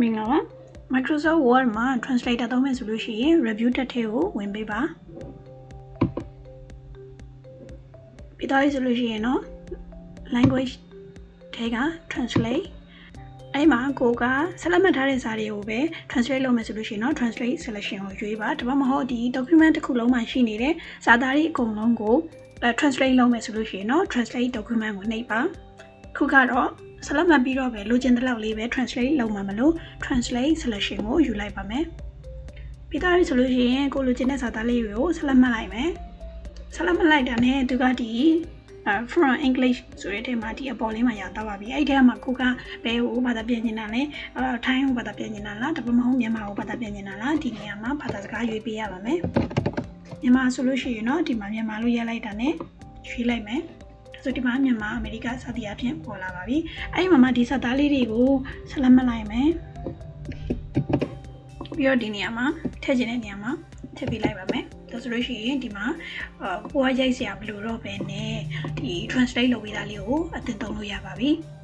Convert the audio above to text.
မင်္ဂလာပါ Microsoft Word မှာ translator သုံးမယ်ဆိုလို့ရှိရင် review တက်ထဲကိုဝင်ပေးပါပြီးတော့ဆိုလို့ရှိရင်တော့ language ထဲက translate အဲ့မှာကိုကဆက်လက်မှတ်ထားတဲ့စာတွေကိုပဲ translate လုပ်မယ်ဆိုလို့ရှိရင်တော့ translate selection ကိုရွေးပါဒါမှမဟုတ်ဒီ document တစ်ခုလုံးမှာရှိနေတဲ့စာသားတွေအကုန်လုံးကို translate လုပ်မယ်ဆိုလို့ရှိရင်တော့ translate document ကိုနှိပ်ပါ ခုကတော့ဆက်လက်မှတ်ပြီးတော့ပဲလိုချင်တဲ့လောက်လေးပဲ translate လုပ်မှာမလို့ translate selection ကိုယူလိုက်ပါမယ်ပြီးသားပြီဆိုလို့ရှိရင်ကိုလိုချင်တဲ့စာသားလေးတွေကိုဆက်လက်မှတ်လိုက်မယ်ဆက်လက်မှတ်လိုက်တာနဲ့သူကဒီ from English ဆိုတဲ့ထဲမှာဒီအပေါ်လေးမှာရောက်တော့ပါပြီအဲ့ဒီထဲမှာကိုကဘယ်ကိုဘာသာပြန်နေတာလဲအဲထိုင်းကိုဘာသာပြန်နေတာလားဒါပေမဲ့မြန်မာကိုဘာသာပြန်နေတာလားဒီနေရာမှာဘာသာစကားရွေးပေးရပါမယ်မြန်မာဆိုလို့ရှိရင်တော့ဒီမှာမြန်မာလို့ရေးလိုက်တာနဲ့ရွေးလိုက်မယ် ဆိုဒီမှာမြန်မာအမေရိကစသည်အဖြစ်ပေါ်လာပါပြီအဲ့ဒီမှာမှဒီစသားလေးတွေကိုဆက်လက်မှတ်လိုက်မယ်ပြီးတော့ဒီနေရာမှာထည့်ခြင်းတဲ့နေရာမှာထည့်ပေးလိုက်ပါမယ်ဒါဆိုလို့ရှိရင်ဒီမှာဟိုကရိုက်စရာဘယ်လိုတော့ပဲနဲ့ဒီ translate လုပ်ပေးတာလေးကိုအသင်သုံးလို့ရပါပြီ။